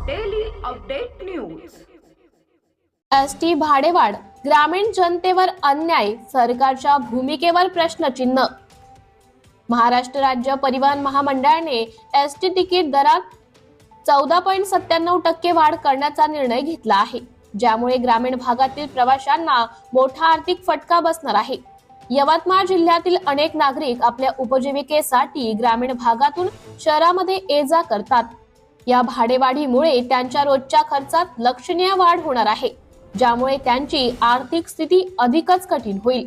Update news S T भाडेवाढ ग्रामीण जनतेवर अन्याय सरकारच्या भूमिकेवर प्रश्नचिन्ह. महाराष्ट्र राज्य परिवहन महामंडळाने एस टी तिकीट दरात चौदा पॉईंट सत्त्याण्णव टक्के वाढ करण्याचा निर्णय घेतला आहे ज्यामुळे ग्रामीण भागातील प्रवाशांना मोठा आर्थिक फटका बसणार आहे. यवतमाळ जिल्ह्यातील अनेक नागरिक आपल्या उपजीविकेसाठी ग्रामीण भागातून शहरामध्ये ये जा करतात. या भाडेवाढीमुळे त्यांच्या रोजच्या खर्चात लक्षणीय वाढ होणार आहे ज्यामुळे त्यांची आर्थिक स्थिती अधिकच कठीण होईल.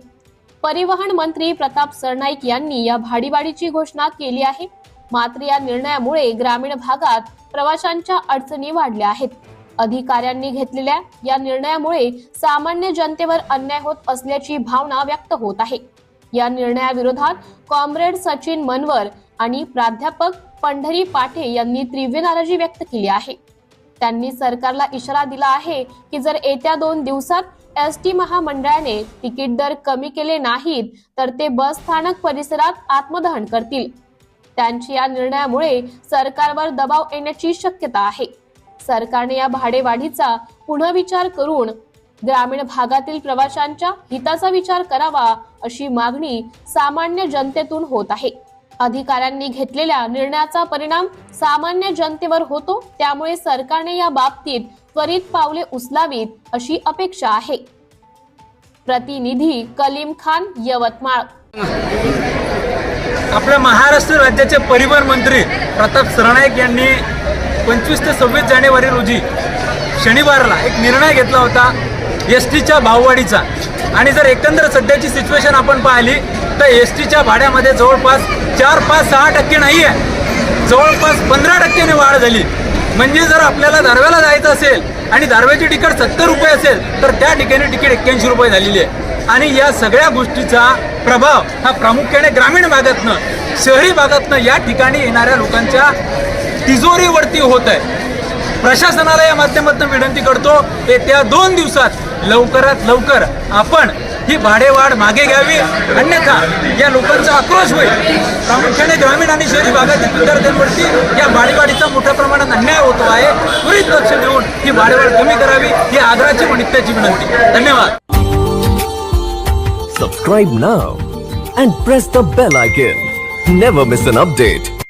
परिवहन मंत्री प्रताप सरनाईक यांनी या भाडीवाढीची घोषणा केली आहे. मात्र या निर्णयामुळे ग्रामीण भागात प्रवाशांच्या अडचणी वाढल्या आहेत. अधिकाऱ्यांनी घेतलेल्या या निर्णयामुळे सामान्य जनतेवर अन्याय होत असल्याची भावना व्यक्त होत आहे. या निर्णयाविरोधात कॉम्रेड सचिन मनवर आणि प्राध्यापक पंढरी पाठे यांनी तीव्र नाराजी व्यक्त केली आहे. त्यांनी सरकारला इशारा दिला आहे की जर येत्या दोन दिवसात एस टी महामंडळाने तिकीट दर कमी केले नाहीत तर ते बस स्थानक परिसरात आत्मदहन करतील. त्यांच्या या निर्णयामुळे सरकारवर दबाव येण्याची शक्यता आहे. सरकारने या भाडेवाढीचा पुनर्विचार करून ग्रामीण भागातील प्रवाशांच्या हिताचा विचार करावा अशी मागणी सामान्य जनतेतून होत आहे. अधिकाऱ्यांनी घेतलेल्या निर्णयाचा परिणाम सामान्य जनतेवर होतो त्यामुळे सरकारने या बाबतीत त्वरित पावले उचलावीत अशी अपेक्षा आहे. प्रतिनिधी कलीम खान यवतमाळ. आपल्या महाराष्ट्र राज्याचे परिवहन मंत्री प्रताप सरनाईक यांनी पंचवीस ते सव्वीस जानेवारी रोजी शनिवारला एक निर्णय घेतला होता. एस टीच्या भाववाढीचा. आणि जर एकंदर सध्याची सिच्युएशन आपण पाहिली तर एस टीच्या भाड्यामध्ये जवळपास चार पाच सहा टक्के नाही आहे जवळपास पंधरा टक्क्याने वाढ झाली. म्हणजे जर आपल्याला दारव्याला जायचं असेल आणि दारव्याची तिकीट सत्तर रुपये असेल तर त्या ठिकाणी तिकीट एक्क्याऐंशी रुपये झालेली आहे. आणि या सगळ्या गोष्टीचा प्रभाव हा प्रामुख्याने ग्रामीण भागातनं शहरी भागातनं या ठिकाणी येणाऱ्या लोकांच्या तिजोरीवरती होत आहे. प्रशासनाला या माध्यमातून विनंती करतो येत्या दोन दिवसात लवकरात लवकर आपण ही भाडेवाढ मागे घ्यावी. अन्यथा या लोकांचा आक्रोश होईल. प्रामुख्याने ग्रामीण आणि शहरी भागातील विद्यार्थ्यांवरती या भाडेवाढीचा मोठ्या प्रमाणात अन्याय होतो आहे. त्वरित लक्ष देऊन ही भाडेवाढ कमी करावी ही आग्रहाची व नित्याची विनंती. धन्यवाद. Subscribe now and press the bell icon. Never miss an update.